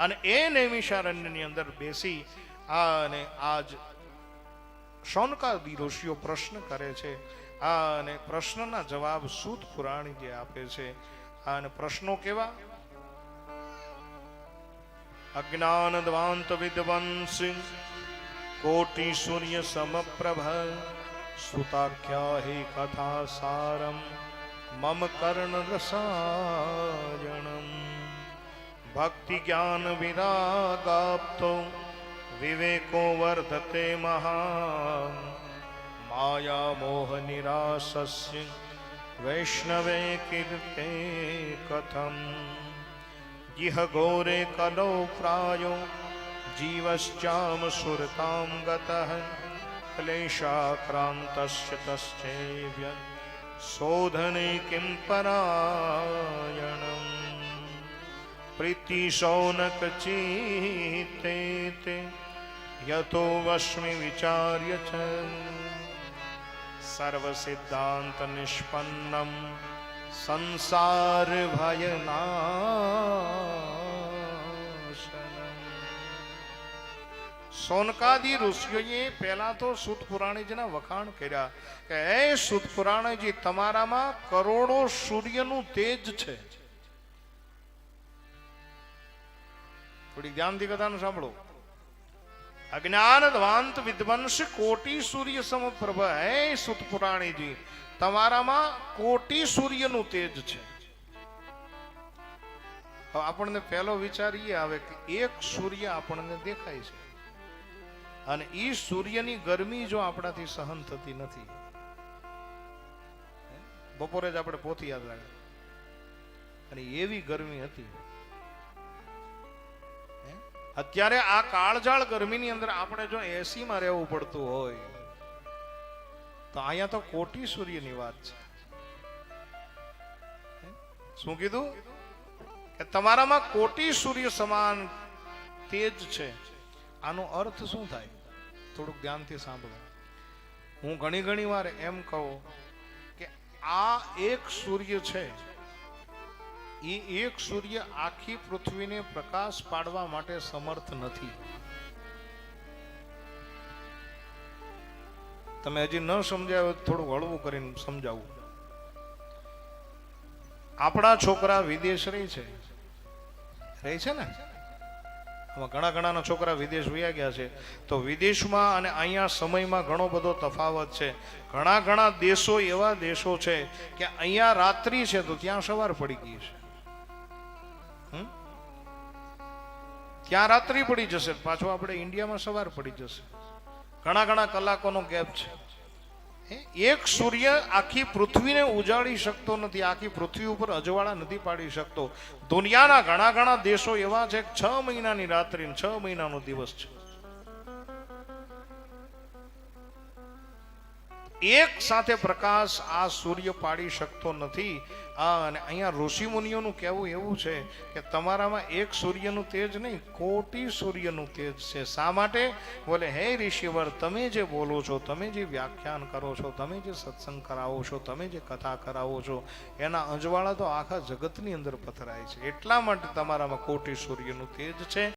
અને એ નૈમિષારણ્યની અંદર બેસી આ અને આજ શૌનકાદી ઋષિઓ પ્રશ્ન કરે છે. આ અને પ્રશ્નના જવાબ સૂત પુરાણી જે આપે છે. આ અને પ્રશ્નો કેવા? અજ્ઞાન દ્વાંત વિદ્વંસી કોટિ સૂર્ય સમપ્રભ સુતાખ્યા હિ કથા સારમ મમ કર્ણ રસાયણમ ભક્તિ જ્ઞાન વિરાગાપ્તો, વિવેકો વર્ધતે મહાન માયા મોહ નિરાશસ્ય, વૈષ્ણવે કીર્તે કથમ. ઇહ ઘોરે કલો પ્રાયો, જીવશ્ચામ સુરતામ ગતઃ. ક્લેશાક્રાંતસ્ય શોધને કિં પરાયણમ પ્રીતિ શૌનક ચીતે તે યતો વશ્મિ વિચાર્ય છે સર્વ સિદ્ધાંત નિષ્પન્નમ સંસાર ભયનાશનમ સોનકાદી ઋષિઓએ પહેલા તો સુત પુરાણીજીના વખાણ કર્યા કે એ સુત પુરાણીજી તમારામાં કરોડો સૂર્યનું તેજ છે થોડી ધ્યાનથી કથાનું સાંભળો. અજ્ઞાન દ્વાંત વિદ્વંશ કોટી સૂર્ય સમપ્રભ હે સુત પુરાણીજી તમારામાં કોટી સૂર્યનું તેજ છે. આપણને પહેલો વિચાર એ આવે કે એક સૂર્ય આપણને દેખાય છે. અને એ સૂર્યની ગરમી જો આપણાથી સહન થતી નથી. બપોરે જ આપણે પોથી યાદ રાખે. અને એવી ગરમી હતી? અત્યારે આ કાળજાળ ગરમીની અંદર આપણે જો એસીમાં રહેવું પડતું હોય, તો અહીંયા તો કોટી સૂર્યની વાત છે. શું કીધું? કે તમારામાં કોટી સૂર્ય સમાન તેજ છે. આનો અર્થ શું થાય? થોડુંક ધ્યાનથી સાંભળો. હું ઘણી ઘણી વાર એમ કહું કે આ એક સૂર્ય છે. એ એક સૂર્ય આખી પૃથ્વીને પ્રકાશ પાડવા માટે સમર્થ નથી. તમે હજી ન સમજાવો થોડું હળવું કરીને સમજાવું. આપણા છોકરા વિદેશ રહી છે. રહે છે ને? આમાં ઘણા ઘણાના છોકરા વિદેશ વયા ગયા છે. તો વિદેશમાં અને અહીંયા સમયમાં ઘણો બધો તફાવત છે. ઘણા ઘણા દેશો એવા દેશો છે કે અહીંયા રાત્રિ છે તો ત્યાં સવાર પડી ગઈ છે? ત્યાં રાત્રિ પડી જશે? પાછો આપણે ઇન્ડિયામાં સવાર પડી જશે. ઘણા ઘણા કલાકોનો ગેપ છે? એક સૂર્ય આખી પૃથ્વીને ઉજાડી શકતો નથી. આખી પૃથ્વી ઉપર અજવાળા નથી પાડી શકતો. દુનિયાના ઘણા ઘણા દેશો એવા છે છ મહિનાની રાત્રિ છ મહિનાનો દિવસ છે. એક સાથે પ્રકાશ આ સૂર્ય પાડી શકતો નથી. આ અને અહીંયા ઋષિ મુનિઓનું કહેવું એવું છે કે તમારામાં એક સૂર્યનું તેજ નહીં, કોટી સૂર્યનું તેજ છે. શા માટે? બોલે, હે ઋષિવર, તમે જે બોલો છો, તમે જે વ્યાખ્યાન કરો છો, તમે જે સત્સંગ કરાવો છો, તમે જે કથા કરાવો છો, એના અજવાળા તો આખા જગતની અંદર પથરાય છે. એટલા માટે તમારામાં કોટી સૂર્યનું તેજ છે.